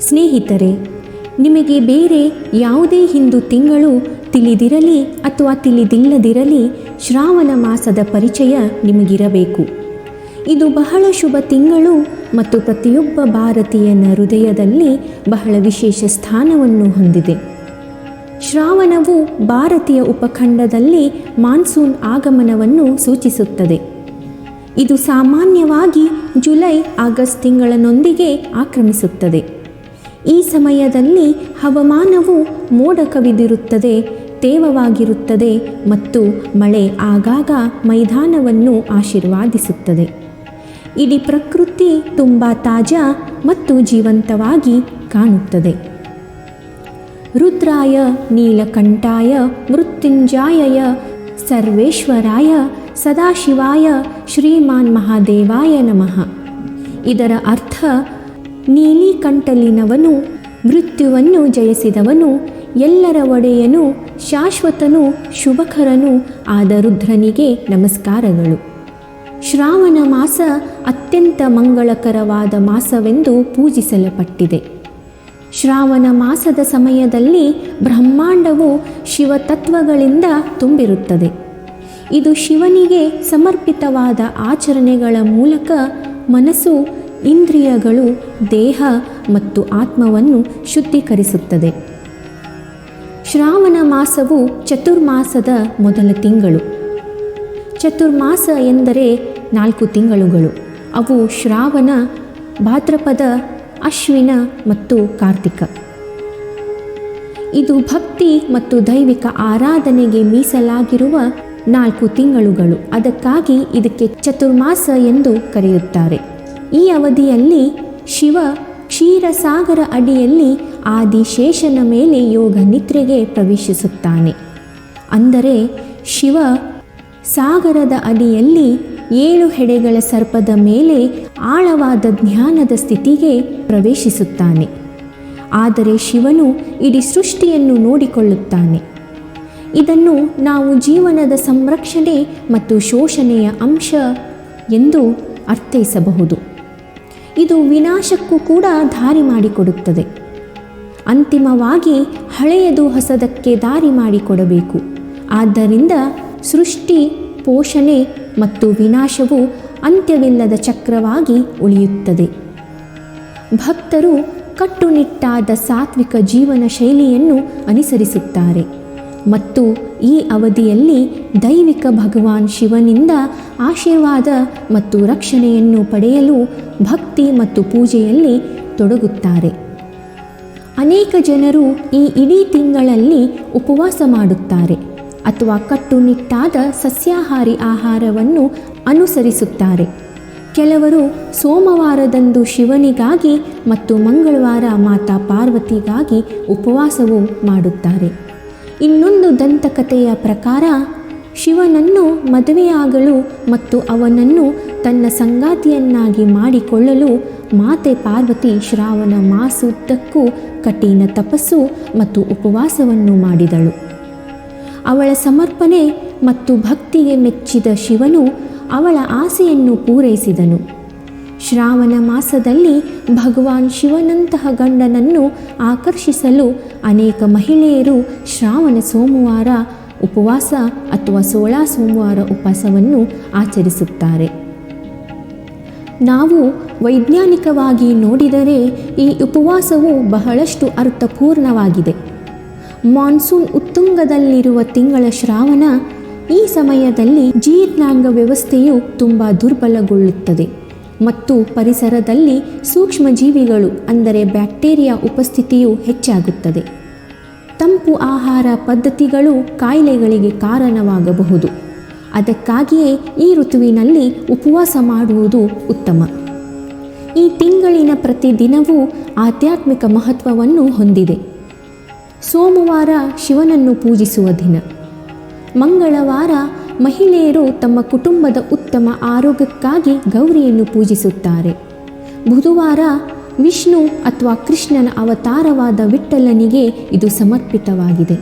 ಸ್ನೇಹಿತರೆ, ನಿಮಗೆ ಬೇರೆ ಯಾವುದೇ ಹಿಂದೂ ತಿಂಗಳು ತಿಳಿದಿರಲಿ ಅಥವಾ ತಿಳಿದಿಲ್ಲದಿರಲಿ ಶ್ರಾವಣ ಮಾಸದ ಪರಿಚಯ ನಿಮಗಿರಬೇಕು. ಇದು ಬಹಳ ಶುಭ ತಿಂಗಳು ಮತ್ತು ಪ್ರತಿಯೊಬ್ಬ ಭಾರತೀಯನ ಹೃದಯದಲ್ಲಿ ಬಹಳ ವಿಶೇಷ ಸ್ಥಾನವನ್ನು ಹೊಂದಿದೆ. ಶ್ರಾವಣವು ಭಾರತೀಯ ಉಪಖಂಡದಲ್ಲಿ ಮಾನ್ಸೂನ್ ಆಗಮನವನ್ನು ಸೂಚಿಸುತ್ತದೆ. ಇದು ಸಾಮಾನ್ಯವಾಗಿ ಜುಲೈ ಆಗಸ್ಟ್ ತಿಂಗಳನೊಂದಿಗೆ ಆಕ್ರಮಿಸುತ್ತದೆ. ಈ ಸಮಯದಲ್ಲಿ ಹವಾಮಾನವು ಮೋಡ ಕವಿದಿರುತ್ತದೆ ತೇವವಾಗಿರುತ್ತದೆ ಮತ್ತು ಮಳೆ ಆಗಾಗ ಮೈದಾನವನ್ನು ಆಶೀರ್ವಾದಿಸುತ್ತದೆ. ಇಡೀ ಪ್ರಕೃತಿ ತುಂಬ ತಾಜಾ ಮತ್ತು ಜೀವಂತವಾಗಿ ಕಾಣುತ್ತದೆ. ರುದ್ರಾಯ, ನೀಲಕಂಠಾಯ, ಮೃತ್ಯುಂಜಾಯಯ, ಸರ್ವೇಶ್ವರಾಯ, ಸದಾಶಿವಾಯ, ಶ್ರೀಮಾನ್ ಮಹಾದೇವಾಯ ನಮಃ. ಇದರ ಅರ್ಥ ನೀಲಿಕಂಠಲಿನವನು, ಮೃತ್ಯುವನ್ನು ಜಯಿಸಿದವನು, ಎಲ್ಲರ ಒಡೆಯನು, ಶಾಶ್ವತನು, ಶುಭಕರನು ಆದ ರುದ್ರನಿಗೆ ನಮಸ್ಕಾರಗಳು. ಶ್ರಾವಣ ಮಾಸ ಅತ್ಯಂತ ಮಂಗಳಕರವಾದ ಮಾಸವೆಂದು ಪೂಜಿಸಲ್ಪಟ್ಟಿದೆ. ಶ್ರಾವಣ ಮಾಸದ ಸಮಯದಲ್ಲಿ ಬ್ರಹ್ಮಾಂಡವು ಶಿವತತ್ವಗಳಿಂದ ತುಂಬಿರುತ್ತದೆ. ಇದು ಶಿವನಿಗೆ ಸಮರ್ಪಿತವಾದ ಆಚರಣೆಗಳ ಮೂಲಕ ಮನಸ್ಸು ಇಂದ್ರಿಯಗಳು, ದೇಹ ಮತ್ತು ಆತ್ಮವನ್ನು ಶುದ್ಧೀಕರಿಸುತ್ತದೆ. ಶ್ರಾವಣ ಮಾಸವು ಚತುರ್ಮಾಸದ ಮೊದಲ ತಿಂಗಳು. ಚತುರ್ಮಾಸ ಎಂದರೆ ನಾಲ್ಕು ತಿಂಗಳುಗಳು. ಅವು ಶ್ರಾವಣ, ಭಾದ್ರಪದ, ಅಶ್ವಿನ ಮತ್ತು ಕಾರ್ತಿಕ. ಇದು ಭಕ್ತಿ ಮತ್ತು ದೈವಿಕ ಆರಾಧನೆಗೆ ಮೀಸಲಾಗಿರುವ ನಾಲ್ಕು ತಿಂಗಳುಗಳು. ಅದಕ್ಕಾಗಿ ಇದಕ್ಕೆ ಚತುರ್ಮಾಸ ಎಂದು ಕರೆಯುತ್ತಾರೆ. ಈ ಅವಧಿಯಲ್ಲಿ ಶಿವ ಕ್ಷೀರಸಾಗರ ಅಡಿಯಲ್ಲಿ ಆದಿಶೇಷನ ಮೇಲೆ ಯೋಗ ನಿದ್ರೆಗೆ ಪ್ರವೇಶಿಸುತ್ತಾನೆ. ಅಂದರೆ ಶಿವ ಸಾಗರದ ಅಡಿಯಲ್ಲಿ ಏಳು ಹೆಡೆಗಳ ಸರ್ಪದ ಮೇಲೆ ಆಳವಾದ ಜ್ಞಾನದ ಸ್ಥಿತಿಗೆ ಪ್ರವೇಶಿಸುತ್ತಾನೆ. ಆದರೆ ಶಿವನು ಇಡೀ ಸೃಷ್ಟಿಯನ್ನು ನೋಡಿಕೊಳ್ಳುತ್ತಾನೆ. ಇದನ್ನು ನಾವು ಜೀವನದ ಸಂರಕ್ಷಣೆ ಮತ್ತು ಶೋಷಣೆಯ ಅಂಶ ಎಂದು ಅರ್ಥೈಸಬಹುದು. ಇದು ವಿನಾಶಕ್ಕೂ ಕೂಡ ದಾರಿ ಮಾಡಿಕೊಡುತ್ತದೆ. ಅಂತಿಮವಾಗಿ ಹಳೆಯದು ಹೊಸದಕ್ಕೆ ದಾರಿ ಮಾಡಿಕೊಡಬೇಕು. ಆದ್ದರಿಂದ ಸೃಷ್ಟಿ, ಪೋಷಣೆ ಮತ್ತು ವಿನಾಶವು ಅಂತ್ಯವಿಲ್ಲದ ಚಕ್ರವಾಗಿ ಉಳಿಯುತ್ತದೆ. ಭಕ್ತರು ಕಟ್ಟುನಿಟ್ಟಾದ ಸಾತ್ವಿಕ ಜೀವನ ಶೈಲಿಯನ್ನು ಅನುಸರಿಸುತ್ತಾರೆ. ಮತ್ತು ಈ ಅವಧಿಯಲ್ಲಿ ದೈವಿಕ ಭಗವಾನ್ ಶಿವನಿಂದ ಆಶೀರ್ವಾದ ಮತ್ತು ರಕ್ಷಣೆಯನ್ನು ಪಡೆಯಲು ಭಕ್ತಿ ಮತ್ತು ಪೂಜೆಯಲ್ಲಿ ತೊಡಗುತ್ತಾರೆ. ಅನೇಕ ಜನರು ಈ ಇಡೀ ತಿಂಗಳಲ್ಲಿ ಉಪವಾಸ ಮಾಡುತ್ತಾರೆ ಅಥವಾ ಕಟ್ಟುನಿಟ್ಟಾದ ಸಸ್ಯಾಹಾರಿ ಆಹಾರವನ್ನು ಅನುಸರಿಸುತ್ತಾರೆ. ಕೆಲವರು ಸೋಮವಾರದಂದು ಶಿವನಿಗಾಗಿ ಮತ್ತು ಮಂಗಳವಾರ ಮಾತಾ ಪಾರ್ವತಿಗಾಗಿ ಉಪವಾಸವೂ ಮಾಡುತ್ತಾರೆ. ಇನ್ನೊಂದು ದಂತಕಥೆಯ ಪ್ರಕಾರ, ಶಿವನನ್ನು ಮದುವೆಯಾಗಲು ಮತ್ತು ಅವನನ್ನು ತನ್ನ ಸಂಗಾತಿಯನ್ನಾಗಿ ಮಾಡಿಕೊಳ್ಳಲು ಮಾತೆ ಪಾರ್ವತಿ ಶ್ರಾವಣ ಮಾಸುದ್ದಕ್ಕೂ ಕಠಿಣ ತಪಸ್ಸು ಮತ್ತು ಉಪವಾಸವನ್ನು ಮಾಡಿದಳು. ಅವಳ ಸಮರ್ಪಣೆ ಮತ್ತು ಭಕ್ತಿಗೆ ಮೆಚ್ಚಿದ ಶಿವನು ಅವಳ ಆಸೆಯನ್ನು ಪೂರೈಸಿದನು. ಶ್ರಾವಣ ಮಾಸದಲ್ಲಿ ಭಗವಾನ್ ಶಿವನಂತಹ ಗಂಡನನ್ನು ಆಕರ್ಷಿಸಲು ಅನೇಕ ಮಹಿಳೆಯರು ಶ್ರಾವಣ ಸೋಮವಾರ ಉಪವಾಸ ಅಥವಾ ಸೋಳ ಸೋಮವಾರ ಉಪವಾಸವನ್ನು ಆಚರಿಸುತ್ತಾರೆ. ನಾವು ವೈಜ್ಞಾನಿಕವಾಗಿ ನೋಡಿದರೆ ಈ ಉಪವಾಸವು ಬಹಳಷ್ಟು ಅರ್ಥಪೂರ್ಣವಾಗಿದೆ. ಮಾನ್ಸೂನ್ ಉತ್ತುಂಗದಲ್ಲಿರುವ ತಿಂಗಳ ಶ್ರಾವಣ ಈ ಸಮಯದಲ್ಲಿ ಜೀರ್ಣಾಂಗ ವ್ಯವಸ್ಥೆಯು ತುಂಬ ದುರ್ಬಲಗೊಳ್ಳುತ್ತದೆ. ಮತ್ತು ಪರಿಸರದಲ್ಲಿ ಸೂಕ್ಷ್ಮಜೀವಿಗಳು, ಅಂದರೆ ಬ್ಯಾಕ್ಟೀರಿಯಾ ಉಪಸ್ಥಿತಿಯು ಹೆಚ್ಚಾಗುತ್ತದೆ. ತಂಪು ಆಹಾರ ಪದ್ಧತಿಗಳು ಕಾಯಿಲೆಗಳಿಗೆ ಕಾರಣವಾಗಬಹುದು. ಅದಕ್ಕಾಗಿಯೇ ಈ ಋತುವಿನಲ್ಲಿ ಉಪವಾಸ ಮಾಡುವುದು ಉತ್ತಮ. ಈ ತಿಂಗಳಿನ ಪ್ರತಿದಿನವೂ ಆಧ್ಯಾತ್ಮಿಕ ಮಹತ್ವವನ್ನು ಹೊಂದಿದೆ. ಸೋಮವಾರ ಶಿವನನ್ನು ಪೂಜಿಸುವ ದಿನ. ಮಂಗಳವಾರ ಮಹಿಳೆಯರು ತಮ್ಮ ಕುಟುಂಬದ ಉತ್ತಮ ಆರೋಗ್ಯಕ್ಕಾಗಿ ಗೌರಿಯನ್ನು ಪೂಜಿಸುತ್ತಾರೆ. ಬುಧವಾರ ವಿಷ್ಣು ಅಥವಾ ಕೃಷ್ಣನ ಅವತಾರವಾದ ವಿಠ್ಠಲನಿಗೆ ಇದು ಸಮರ್ಪಿತವಾಗಿದೆ.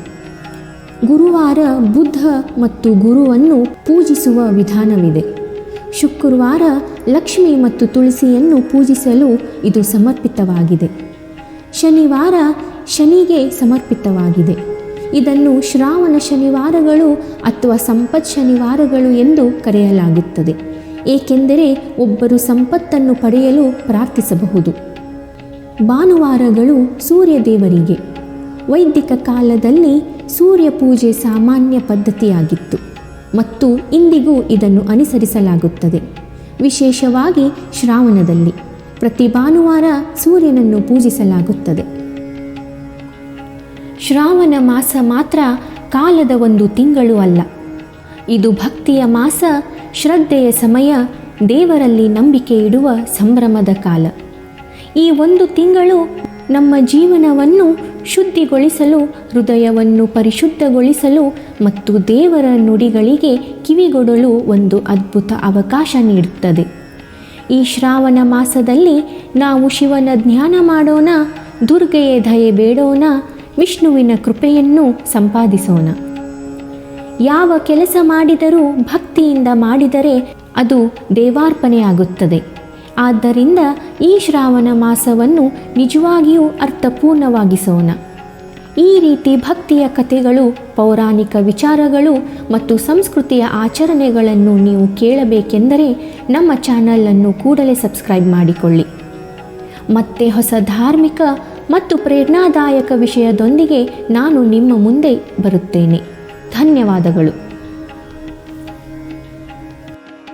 ಗುರುವಾರ ಬುದ್ಧ ಮತ್ತು ಗುರುವನ್ನು ಪೂಜಿಸುವ ವಿಧಾನವಿದೆ. ಶುಕ್ರವಾರ ಲಕ್ಷ್ಮಿ ಮತ್ತು ತುಳಸಿಯನ್ನು ಪೂಜಿಸಲು ಇದು ಸಮರ್ಪಿತವಾಗಿದೆ. ಶನಿವಾರ ಶನಿಗೆ ಸಮರ್ಪಿತವಾಗಿದೆ. ಇದನ್ನು ಶ್ರಾವಣ ಶನಿವಾರಗಳು ಅಥವಾ ಸಂಪತ್ ಶನಿವಾರಗಳು ಎಂದು ಕರೆಯಲಾಗುತ್ತದೆ. ಏಕೆಂದರೆ ಒಬ್ಬರು ಸಂಪತ್ತನ್ನು ಪಡೆಯಲು ಪ್ರಾರ್ಥಿಸಬಹುದು. ಭಾನುವಾರಗಳು ಸೂರ್ಯ ದೇವರಿಗೆ ವೈದಿಕ ಕಾಲದಲ್ಲಿ ಸೂರ್ಯ ಪೂಜೆ ಸಾಮಾನ್ಯ ಪದ್ಧತಿಯಾಗಿತ್ತು ಮತ್ತು ಇಂದಿಗೂ ಇದನ್ನು ಅನುಸರಿಸಲಾಗುತ್ತದೆ. ವಿಶೇಷವಾಗಿ ಶ್ರಾವಣದಲ್ಲಿ ಪ್ರತಿ ಭಾನುವಾರ ಸೂರ್ಯನನ್ನು ಪೂಜಿಸಲಾಗುತ್ತದೆ. ಶ್ರಾವಣ ಮಾಸ ಮಾತ್ರ ಕಾಲದ ಒಂದು ತಿಂಗಳು ಅಲ್ಲ. ಇದು ಭಕ್ತಿಯ ಮಾಸ, ಶ್ರದ್ಧೆಯ ಸಮಯ, ದೇವರಲ್ಲಿ ನಂಬಿಕೆ ಇಡುವ ಸಂಭ್ರಮದ ಕಾಲ. ಈ ಒಂದು ತಿಂಗಳು ನಮ್ಮ ಜೀವನವನ್ನು ಶುದ್ಧಿಗೊಳಿಸಲು, ಹೃದಯವನ್ನು ಪರಿಶುದ್ಧಗೊಳಿಸಲು ಮತ್ತು ದೇವರ ನುಡಿಗಳಿಗೆ ಕಿವಿಗೊಡಲು ಒಂದು ಅದ್ಭುತ ಅವಕಾಶ ನೀಡುತ್ತದೆ. ಈ ಶ್ರಾವಣ ಮಾಸದಲ್ಲಿ ನಾವು ಶಿವನ ಧ್ಯಾನ ಮಾಡೋಣ, ದುರ್ಗೆಯ ದಯೆ ಬೇಡೋಣ ವಿಷ್ಣುವಿನ ಕೃಪೆಯನ್ನು ಸಂಪಾದಿಸೋಣ. ಯಾವ ಕೆಲಸ ಮಾಡಿದರೂ ಭಕ್ತಿಯಿಂದ ಮಾಡಿದರೆ ಅದು ದೇವಾರ್ಪಣೆಯಾಗುತ್ತದೆ. ಆದ್ದರಿಂದ ಈ ಶ್ರಾವಣ ಮಾಸವನ್ನು ನಿಜವಾಗಿಯೂ ಅರ್ಥಪೂರ್ಣವಾಗಿಸೋಣ. ಈ ರೀತಿ ಭಕ್ತಿಯ ಕಥೆಗಳು, ಪೌರಾಣಿಕ ವಿಚಾರಗಳು ಮತ್ತು ಸಂಸ್ಕೃತಿಯ ಆಚರಣೆಗಳನ್ನು ನೀವು ಕೇಳಬೇಕೆಂದರೆ ನಮ್ಮ ಚಾನಲನ್ನು ಕೂಡಲೇ ಸಬ್ಸ್ಕ್ರೈಬ್ ಮಾಡಿಕೊಳ್ಳಿ. ಮತ್ತೆ ಹೊಸ ಧಾರ್ಮಿಕ ಮತ್ತು ಪ್ರೇರಣಾದಾಯಕ ವಿಷಯದೊಂದಿಗೆ ನಾನು ನಿಮ್ಮ ಮುಂದೆ ಬರುತ್ತೇನೆ. ಧನ್ಯವಾದಗಳು.